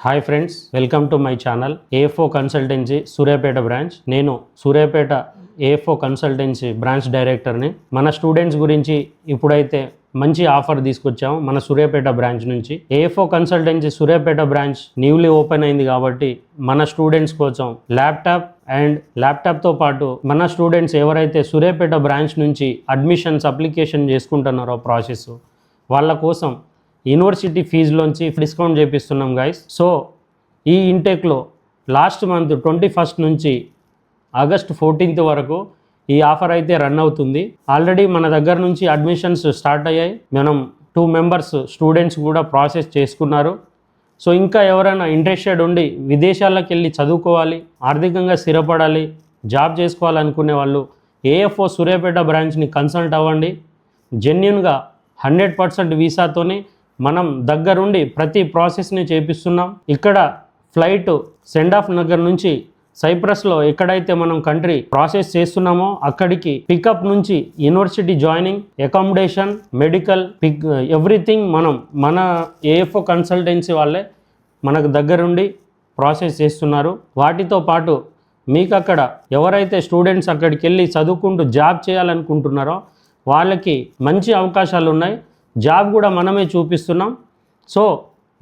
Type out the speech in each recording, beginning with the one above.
Hi friends welcome to my channel AFO consultancy Suryapet branch. నేను సూర్యాపేట ఫో consultancy branch డైరెక్టర్ని. మన స్టూడెంట్స్ గురించి ఇప్పుడైతే మంచి ఆఫర్ తీసుకొచ్చాము మన సూర్యాపేట బ్రాంచ్ నుంచి. AFO consultancy Suryapet branch newly open అయింది కాబట్టి మన స్టూడెంట్స్ కోసం ల్యాప్టాప్ అండ్ ల్యాప్టాప్తో పాటు మన స్టూడెంట్స్ ఎవరైతే సూర్యాపేట బ్రాంచ్ నుంచి అడ్మిషన్స్ అప్లికేషన్ చేసుకుంటున్నారో ప్రాసెస్ వాళ్ళ కోసం యూనివర్సిటీ ఫీజులోంచి డిస్కౌంట్ చేపిస్తున్నాం గాయస్ సో ఈ ఇంటెక్లో లాస్ట్ మంత్ ట్వంటీ ఫస్ట్ నుంచి ఆగస్ట్ ఫోర్టీన్త్ వరకు ఈ ఆఫర్ అయితే రన్ అవుతుంది. ఆల్రెడీ మన దగ్గర నుంచి అడ్మిషన్స్ స్టార్ట్ అయ్యాయి. మనం టూ మెంబర్స్ స్టూడెంట్స్ కూడా ప్రాసెస్ చేసుకున్నారు. సో ఇంకా ఎవరైనా ఇంట్రెస్టెడ్ ఉండి విదేశాలకు వెళ్ళి చదువుకోవాలి ఆర్థికంగా స్థిరపడాలి జాబ్ చేసుకోవాలనుకునే వాళ్ళు ఏఎఫ్ఓ సూర్యాపేట బ్రాంచ్ని కన్సల్ట్ అవ్వండి. జెన్యున్గా హండ్రెడ్ పర్సెంట్ వీసాతోని మనం దగ్గరుండి ప్రతి ప్రాసెస్ని చేపిస్తున్నాం. ఇక్కడ ఫ్లైట్ సెండ్ ఆఫ్ నగర్ నుంచి సైప్రస్లో ఎక్కడైతే మనం కంట్రీ ప్రాసెస్ చేస్తున్నామో అక్కడికి పికప్ నుంచి university joining accommodation medical pick everything మనం మన ఏఎఫ్ఓ కన్సల్టెన్సీ వాళ్ళే మనకు దగ్గరుండి ప్రాసెస్ చేస్తున్నారు. వాటితో పాటు మీకు అక్కడ ఎవరైతే స్టూడెంట్స్ అక్కడికి వెళ్ళి చదువుకుంటూ జాబ్ చేయాలనుకుంటున్నారో వాళ్ళకి మంచి అవకాశాలు ఉన్నాయి జాబ్ కూడా మనమే చూపిస్తున్నాం. సో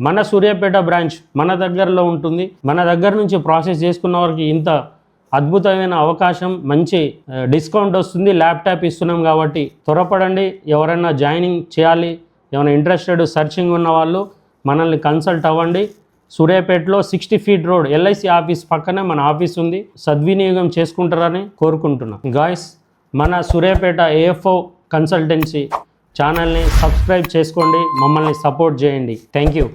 మన సూర్యాపేట బ్రాంచ్ మన దగ్గరలో ఉంటుంది. మన దగ్గర నుంచి ప్రాసెస్ చేసుకున్న వారికి ఇంత అద్భుతమైన అవకాశం మంచి డిస్కౌంట్ వస్తుంది. ల్యాప్టాప్ ఇస్తున్నాం కాబట్టి త్వరపడండి. ఎవరైనా జాయినింగ్ చేయాలి ఏమైనా ఇంట్రెస్టెడ్ సర్చింగ్ ఉన్న వాళ్ళు మనల్ని కన్సల్ట్ అవ్వండి. సూర్యాపేటలో sixty feet road LIC office పక్కనే మన ఆఫీస్ ఉంది. సద్వినియోగం చేసుకుంటారని కోరుకుంటున్నాం. గాయస్ మన సూర్యాపేట ఏఎఫ్ఓ కన్సల్టెన్సీ ఛానల్ని సబ్స్క్రైబ్ చేసుకోండి మమ్మల్ని సపోర్ట్ చేయండి. Thank you.